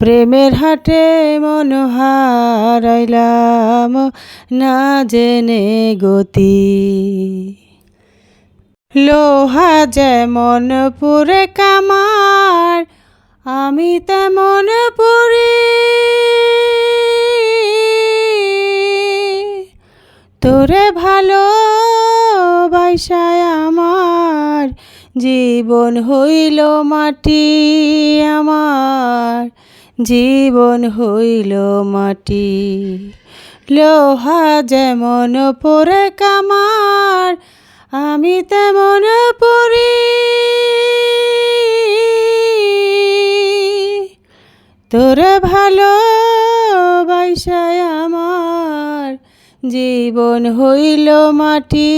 প্রেমের হাটে মন হারাইলাম না জেনে গতি। লোহা যেমন পুরে কামার, আমি তেমন পুরি। তোরে ভালো বাইসায় আমার, জীবন হইল মাটি আমার। জীবন হইল মাটি। লোহা যেমন পরে কামার, আমি তেমন পরি। তোরে ভালো বাইসায় আমার, জীবন হইল মাটি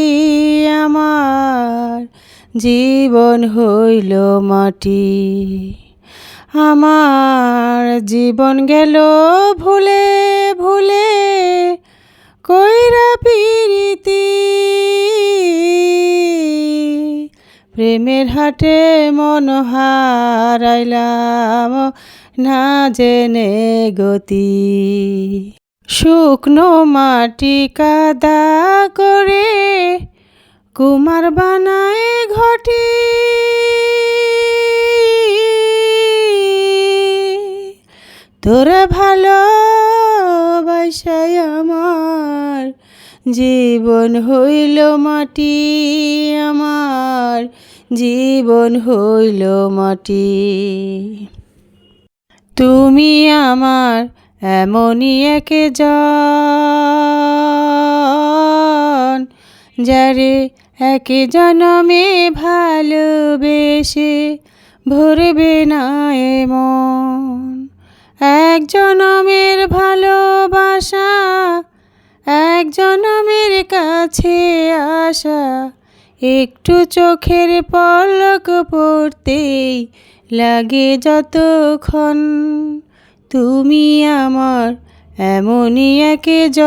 আমার। জীবন হইল মাটি। আমার জীবন গেল ভুলে ভুলে, কইরা পিরিতি। প্রেমের হাটে মন হারাইলাম না জেনে গতি। শুকনো মাটি কাদা করে কুমার বানায় ঘটি। তোরা ভালো বাসায় আমার জীবন হইল মাটি আমার, জীবন হইল মাটি। তুমি আমার এমনই একে জন যারে একে জনমে ভালোবেসে ভরবে না এমন। এক জনমের ভালোবাসা এক জনমের কাছে আসা একটু চোখের পলক পড়তেই লাগে যতক্ষণ তুমি আমার এমনই একে জন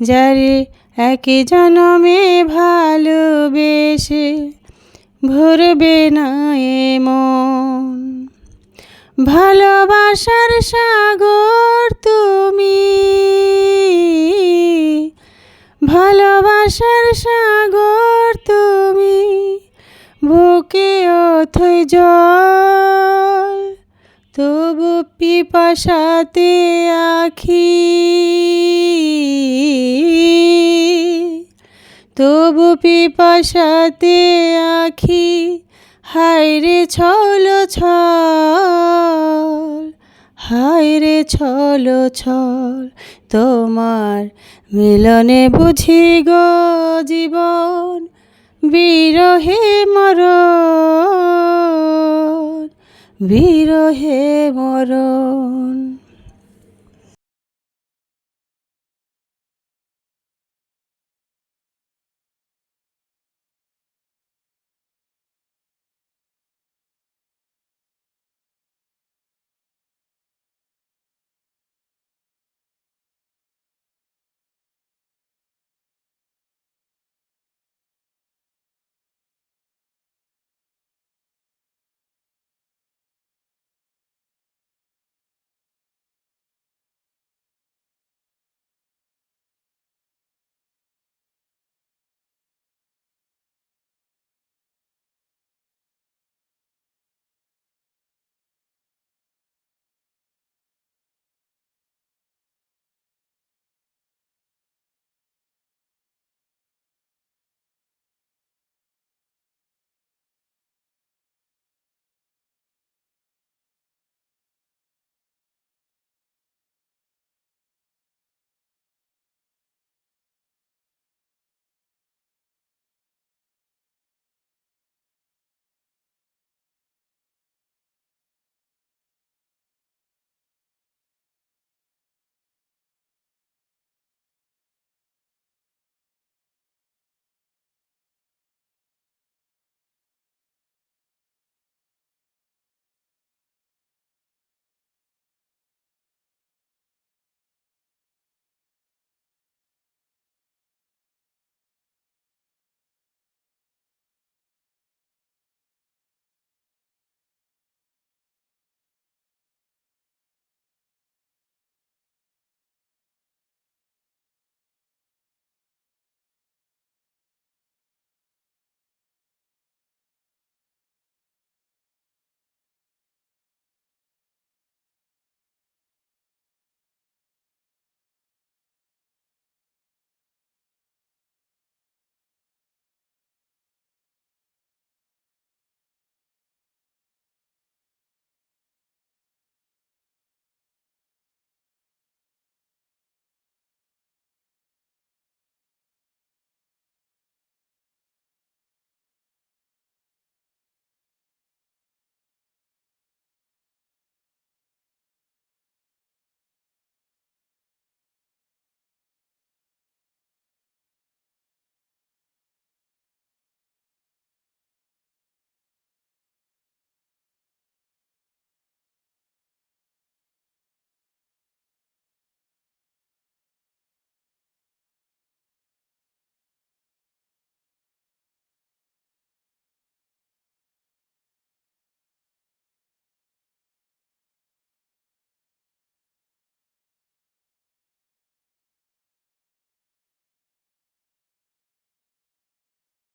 যারে একে জনমে ভালোবেসে। ভরবে না এমন ভালোবাসার সাগর তুমি। ভালোবাসার সাগর তুমি। বুকে অথই জল, তবু পিপাসাতে আখি। তবু পিপাসাতে আখি, হায়রে ছল ছল, হায়রে ছল ছল, তোমার মিলনে বুঝি গো জীবন, বিরহে মরণ বিরহে মরণ।